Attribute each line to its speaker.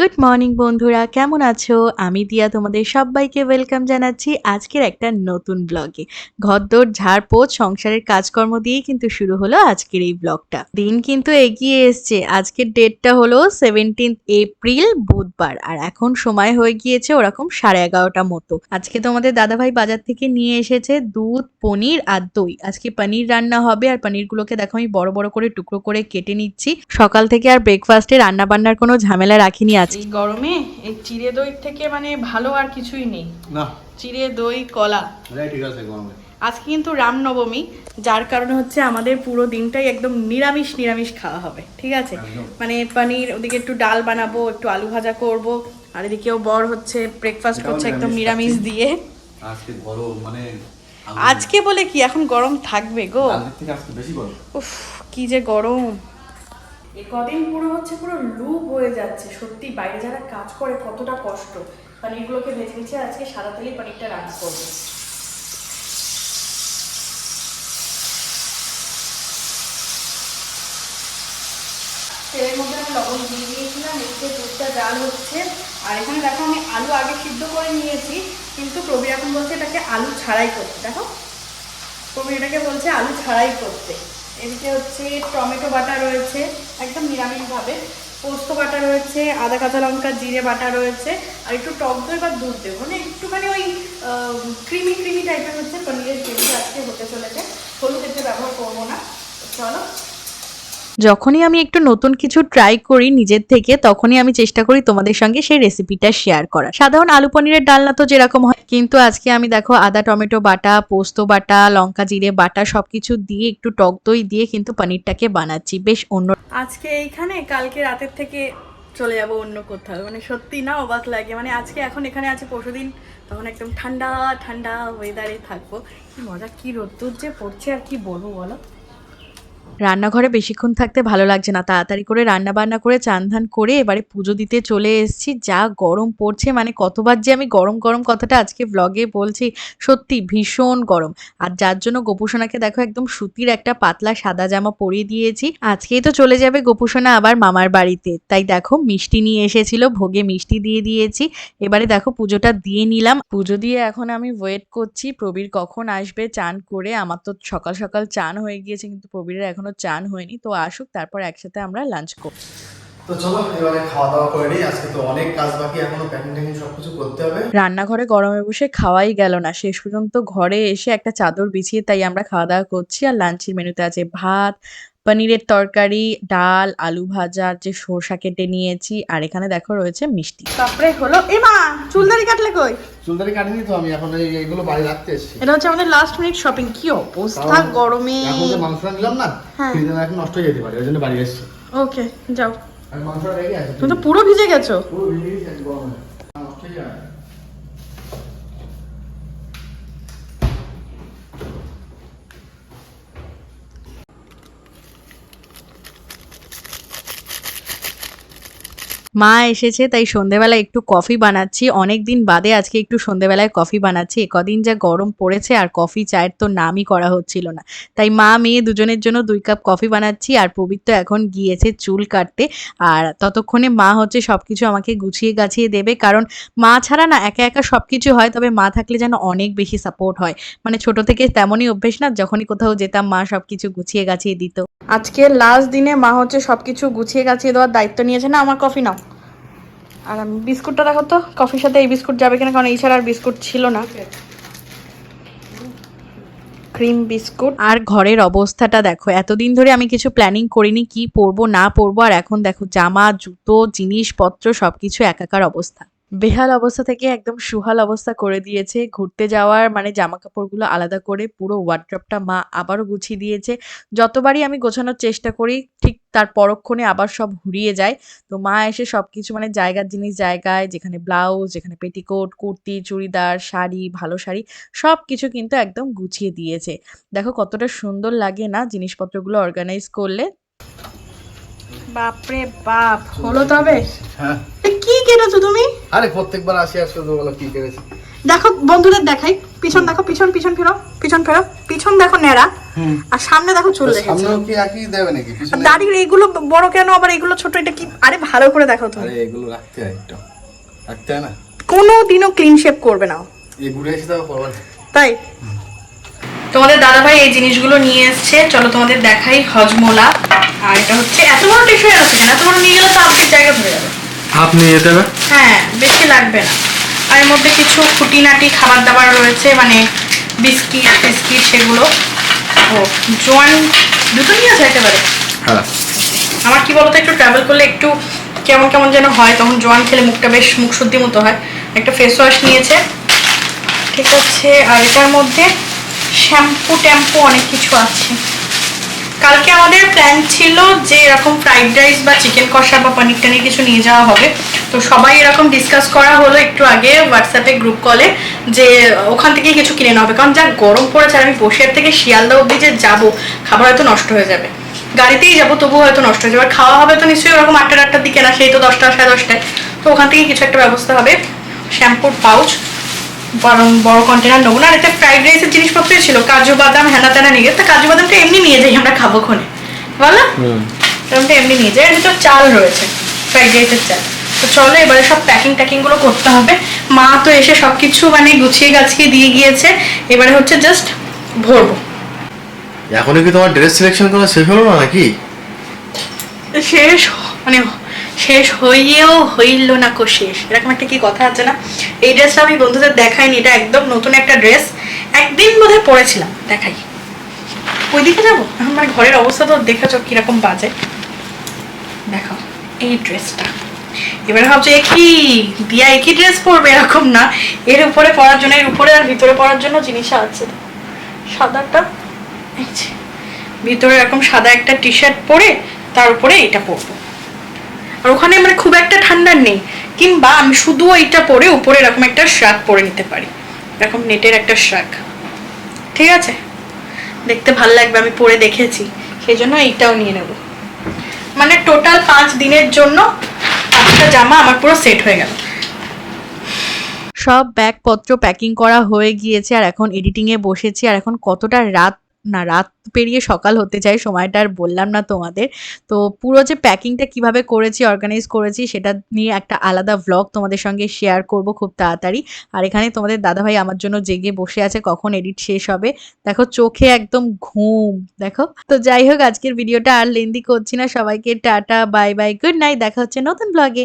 Speaker 1: Good morning বন্ধুরা। কেমন আছো? আমি দিয়া, তোমাদের সবাইকে ওয়েলকাম জানাচ্ছি আজকের একটা নতুন ব্লগে ঘরদোর ঝাড়পোছ সংসারের কাজকর্ম দিয়েই কিন্তু শুরু হলো আজকের এই ব্লগটা দিন কিন্তু এগিয়ে এসছে। আজকের ডেটটা হলো সেভেন্টিন্থ এপ্রিল বুধবার। আর এখন সময় হয়ে গিয়েছে ওরকম সাড়ে এগারোটা মতো। আজকে তোমাদের দাদাভাই বাজার থেকে নিয়ে এসেছে দুধ, পনির আর দই। আজকে পনির রান্না হবে আর পনিরগুলোকে দেখো আমি বড় বড় করে টুকরো করে কেটে নিচ্ছি। সকাল থেকে আর ব্রেকফাস্টে রান্না বান্নার কোনো ঝামেলা রাখিনি আজকে।
Speaker 2: এই গরমে এই চিড়ে দই থেকে মানে ভালো আর কিছুই নেই।
Speaker 3: না।
Speaker 2: চিড়ে দই কলা।
Speaker 3: ঠিক আছে গরমে।
Speaker 2: আজকে কিন্তু রামনবমী যার কারণে হচ্ছে আমাদের পুরো দিনটাই একদম নিরামিষ নিরামিষ খাওয়া হবে ঠিক আছে? মানে পনির ওদিকে একটু ডাল বানাবো একটু আলু ভাজা করব আর এদিকেও বর হচ্ছে ব্রেকফাস্ট করছে একদম
Speaker 3: নিরামিষ
Speaker 2: দিয়ে।
Speaker 3: আজকে গরম মানে
Speaker 2: আজকে বলে কি এখন গরম থাকবে গো?
Speaker 3: কালকের থেকে আজকে বেশি গরম।
Speaker 2: উফ কি যে গরম। এ কদিন পুরো হচ্ছে পুরো লুপ হয়ে যাচ্ছে। সত্যি, বাইরে যারা কাজ করে কতটা কষ্ট। পনিরগুলোকে ভেজে ভেজে আজকে সাদা তেলে পনিরটা রান্না করব। তেলের মধ্যে আমি লবণ দিয়ে দিয়েছিলাম এদিকে দুধটা জাল হচ্ছে। আর এখানে দেখো আমি আলু আগে সিদ্ধ করে নিয়েছি, কিন্তু প্রবীর এখন বলছে এটাকে আলু ছাড়াই করতে। দেখো, প্রবীর এটাকে বলছে আলু ছাড়াই করতে। এদিকে হচ্ছে টমেটো বাটা রয়েছে। একদম নিরামিষভাবে। পোস্ত বাটা রয়েছে, আদা, কাঁচা লঙ্কা, জিরে বাটা রয়েছে, আর একটু টক দই বা দুধ দেবো। মানে একটুখানি ওই ক্রিমি ক্রিমি টাইপের হচ্ছে, পনিরের গ্রেভি আজকে হতে চলেছে। হলুদ এতে ব্যবহার করব না। চলো।
Speaker 1: যখনই আমি একটু নতুন কিছু ট্রাই করি নিজের থেকে, তখনই আমি চেষ্টা করি তোমাদের সঙ্গে সেই রেসিপিটা শেয়ার করার। সাধারণ আলু পনিরের ডালনা তো যেরকম হয়, কিন্তু আজকে আমি দেখো আদা, টমেটো বাটা, পোস্ত বাটা, লঙ্কা, জিরে বাটা সবকিছু দিয়ে একটু টক দই দিয়ে কিন্তু পনিরটাকে বানাচ্ছি। বেশ অন্য
Speaker 2: আজকে এইখানে, কালকে রাতের থেকে চলে যাব অন্য কোথাও। মানে সত্যি না অবাক লাগে। মানে আজকে এখন এখানে আছে পরশুদিন, তখন একদম ঠান্ডা ঠান্ডা ওয়েদারে থাকব। কি মজা, কি রোদ্দুর যে পড়ছে আর কি বলব বলো?
Speaker 1: রান্নাঘরে বেশিক্ষণ থাকতে ভালো লাগছে না। তাড়াতাড়ি করে রান্না বান্না করে চান ধান করে এবারে পুজো দিতে চলে এসেছি। যা গরম পড়ছে মানে কতবার যে আমি গরম গরম কথাটা আজকে ব্লগে বলছি, সত্যি ভীষণ গরম। আর যার জন্য গোপুসোনাকে দেখো একদম সুতির একটা পাতলা সাদা জামা পরিয়ে দিয়েছি। আজকেই তো চলে যাবে গোপুসোনা আবার মামার বাড়িতে। তাই দেখো মিষ্টি নিয়ে এসেছিল, ভোগে মিষ্টি দিয়ে দিয়েছি। এবারে দেখো পুজোটা দিয়ে নিলাম। পুজো দিয়ে এখন আমি ওয়েট করছি। প্রবীর কখন আসবে চান করে, আমার তো সকাল সকাল চান হয়ে গিয়েছে, কিন্তু প্রবীরের এখনও চান হয়নি তো আসুক তারপর একসাথে আমরা লাঞ্চ করব
Speaker 3: তো চলো এবারে খাওয়া দাওয়া করে নিই আজকে তো অনেক কাজ বাকি এখনও প্যাকিং ট্যাকিং সবকিছু করতে হবে।
Speaker 1: রান্নাঘরে গরমে বসে খাওয়াই গেল না শেষ পর্যন্ত ঘরে এসে একটা চাদর বিছিয়ে তাই আমরা খাওয়া দাওয়া করছি আর লাঞ্চের মেনুতে আছে ভাত পনিরের তরকারি ডাল আলু ভাজা যে সরষা কেটে নিয়েছি আর এখানে দেখো রয়েছে মিষ্টি।
Speaker 2: তারপরে হলো এ মা চুলদারি কাটলে কই?
Speaker 3: চুলদারি কাটিনি তো আমি এখন এই- এইগুলো বাড়ি রাখতে এসেছি।
Speaker 2: এটা হচ্ছে আমাদের লাস্ট মিনিট শপিং কি অবস্থা গরমে।
Speaker 3: এখন যে মাংসটা নিলাম না
Speaker 2: হ্যাঁ।
Speaker 3: ফ্রিজে এখন নষ্ট হয়ে যেতে পারে ওই জন্য বাড়ি এসেছি।
Speaker 2: ওকে যাও।
Speaker 3: আর মাংসটা রেখে আছে
Speaker 2: তুমি তো পুরো ভিজে গেছো।
Speaker 3: পুরো ভিজে গেছে গরমে। নষ্ট হয়ে যাবে।
Speaker 1: মা এসেছে, তাই সন্ধেবেলা একটু কফি বানাচ্ছি। অনেক দিন বাদে আজকে একটু সন্ধেবেলায় কফি বানাচ্ছি। কদিন যা গরম পড়েছে আর কফি চায়ের তো নামই করা হচ্ছিল না। তাই মা, মেয়ে দুজনের জন্য দুই কাপ কফি বানাচ্ছি আর পবিত্র এখন গিয়েছে চুল কাটতে। আর ততক্ষণে মা হচ্ছে সব কিছু আমাকে গুছিয়ে গাছিয়ে দেবে। কারণ মা ছাড়া না একা একা সব কিছু হয়, তবে মা থাকলে যেন অনেক বেশি সাপোর্ট হয়। মানে ছোট থেকে তেমনই অভ্যেস না, যখনই কোথাও যেতাম মা সব কিছু গুছিয়ে গাছিয়ে দিত।
Speaker 2: আজকে লাস্ট দিনে মা হচ্ছে সবকিছু গুছিয়ে গাছিয়ে দেওয়ার দায়িত্ব নিয়েছে। না, আমার কফি নাও। আর আমি বিস্কুটটা দেখো তো, কফির সাথে এই বিস্কুট যাবে কিনা, কারণ এছাড়া ছাড়া আর বিস্কুট ছিল না। Cream biscuit.
Speaker 1: আর ঘরের অবস্থাটা দেখো, এতদিন ধরে আমি কিছু প্ল্যানিং করিনি কি পরবো, না পরবো, আর এখন দেখো জামা, জুতো, জিনিসপত্র, সবকিছু একাকার অবস্থা। বেহাল অবস্থা থেকে একদম সুহাল অবস্থা করে দিয়েছে। ঘুরতে যাওয়ার মানে জামা কাপড়গুলো আলাদা করে পুরো ওয়ার্ড্রপটা মা আবারও গুছিয়ে দিয়েছে। যতবারই আমি গোছানোর চেষ্টা করি ঠিক তার পরক্ষণে আবার সব ঘুরিয়ে যায়। তো মা এসে সব কিছু মানে জায়গার জিনিস জায়গায় যেখানে ব্লাউজ যেখানে পেটিকোট কুর্তি চুড়িদার শাড়ি ভালো শাড়ি সব কিছু কিন্তু একদম গুছিয়ে দিয়েছে। দেখো কতটা সুন্দর লাগে না জিনিসপত্রগুলো অর্গানাইজ করলে।
Speaker 2: বাপরে বাপ হলো তবে?
Speaker 3: হ্যাঁ।
Speaker 2: এ, তুমি?
Speaker 3: আরে প্রত্যেকবার আসি আর শুধু বলো কি করেছি
Speaker 2: দেখো বন্ধুদের দেখাই। পিছন দেখো পিছন পিছন ফেরো পিছন ফেরো। পিছন দেখো নেড়া আর সামনে দেখো চুল রেখেছে
Speaker 3: কি একই দেবে নাকি? পিছনে
Speaker 2: দাড়ির এইগুলো বড় কেন? আবার এগুলো ছোট এটা কি আরে ভালো করে দেখো তুমি।
Speaker 3: আরে এগুলো রাখতে হয় একটু। রাখতে হয় না?
Speaker 2: কোনো দিনও ক্লিন শেপ করবে না। ও।
Speaker 3: এই ঘুরে এসে করবার
Speaker 2: তাই? তোমাদের দাদা ভাই এই জিনিসগুলো নিয়ে এসছে। চলো তোমাদের দেখাই হজমোলা। আর এটা হচ্ছে এত বড় টিস্যু আছে কেন? এত বড় নিয়ে গেলে তো আপনি জায়গা ধরে যাবে।
Speaker 3: হাত নিয়ে যেতে হবে?
Speaker 2: হ্যাঁ বেশি লাগবে না। আর এর মধ্যে কিছু খুঁটিনাটি খাবার দাবার রয়েছে মানে বিস্কিট বিস্কিট সেগুলো। ও জোয়ান দুটো নিয়ে আছে একেবারে
Speaker 3: হ্যাঁ।
Speaker 2: আমার কি বলতো একটু ট্রাভেল করলে একটু কেমন কেমন যেন হয় তখন জোয়ান খেলে মুখটা বেশ মুখ শুদ্ধি মতো হয়। একটা ফেস ওয়াশ নিয়েছে। ঠিক আছে আর এটার মধ্যে শ্যাম্পু ট্যাম্পু অনেক কিছু আছে। কালকে আমাদের প্ল্যান ছিল যে এরকম ফ্রাইড রাইস বা চিকেন কষা বা পনির টানির কিছু নিয়ে যাওয়া হবে। তো সবাই এরকম ডিসকাস করা হলো একটু আগে হোয়াটসঅ্যাপে গ্রুপ কলে যে ওখান থেকে কিছু কিনে নেওয়া হবে। কারণ যা গরম পড়েছে আর আমি বসিয়ার থেকে শিয়ালদা অবধি যে যাব, খাবার হয়তো নষ্ট হয়ে যাবে। গাড়িতেই যাব, তবু হয়তো নষ্ট হয়ে যাবে। খাওয়া হবে তো নিশ্চয়ই ওরকম আটটা আটটার দিকে না, সেই তো দশটা, সাড়ে দশটায়। তো ওখান থেকে কিছু একটা ব্যবস্থা হবে। শ্যাম্পুর পাউচ বড় কন্টেনার নেব না আর এতে ফ্রাইড রাইসের জিনিসপত্রই ছিল কাজু বাদাম হেনা তেনা নিয়ে তা কাজু বাদামটা এমনি নিয়ে যাই আমরা খাব ক্ষণে বলো এরকমটা এমনি নিয়ে যাই ভিতর চাল রয়েছে ফ্রাইড রাইসের চাল। তো চলো এবারে সব প্যাকিং ট্যাকিংগুলো করতে হবে। মা তো এসে সব কিছু মানে গুছিয়ে গাছিয়ে দিয়ে গিয়েছে। এবারে হচ্ছে জাস্ট ভরবো।
Speaker 3: এখনও কি তোমার ড্রেস সিলেকশন করা শেষ হলো না নাকি?
Speaker 2: শেষ মানে শেষ হইয়েও হইল না কো শেষ। এরকম একটা কি কথা আছে না? এই ড্রেসটা আমি বন্ধুদের দেখাইনি, এটা একদম নতুন একটা ড্রেস একদিন বোধহয় পরেছিলাম দেখাই। ওই ওইদিকে যাব? এখন মানে ঘরের অবস্থা তো দেখেছ কীরকম বাজে। দেখো এই ড্রেসটা এবারে ভাবছ, এ কি? দিয়া একই ড্রেস পরবে? এরকম না। এর উপরে পরার জন্য, এর উপরে আর ভিতরে পরার জন্য জিনিস আছে। সাদাটা ভিতরে এরকম সাদা একটা টি শার্ট পরে, তার উপরে এটা পরবো। আর ওখানে মানে খুব একটা ঠান্ডা নেই। কিংবা আমি শুধু এইটা পরে উপরে এরকম একটা শার্ট পরে নিতে পারি। এরকম নেটের একটা শার্ট ঠিক আছে? দেখতে ভালো লাগবে, আমি পরে দেখেছি। সেই জন্য এইটাও নিয়ে নেব। মানে টোটাল পাঁচ দিনের জন্য পাঁচটা জামা আমার পুরো সেট হয়ে গেল।
Speaker 1: সব ব্যাগপত্র প্যাকিং করা হয়ে গিয়েছে, আর এখন এডিটিংয়ে বসেছি, আর এখন কতটা রাত না, রাত পেরিয়ে সকাল হতে চাই সময়টা আর বললাম না তোমাদের। তো পুরো যে প্যাকিংটা কীভাবে করেছি অর্গানাইজ করেছি, সেটা নিয়ে একটা আলাদা ভ্লগ তোমাদের সঙ্গে শেয়ার করব খুব তাড়াতাড়ি। আর এখানে তোমাদের দাদাভাই আমার জন্য জেগে বসে আছে, কখন এডিট শেষ হবে। দেখো চোখে একদম ঘুম, দেখো। তো যাই হোক, আজকের ভিডিওটা আর লেন্দি করছি না। সবাইকে tata bye bye good night দেখা হচ্ছে নতুন ব্লগে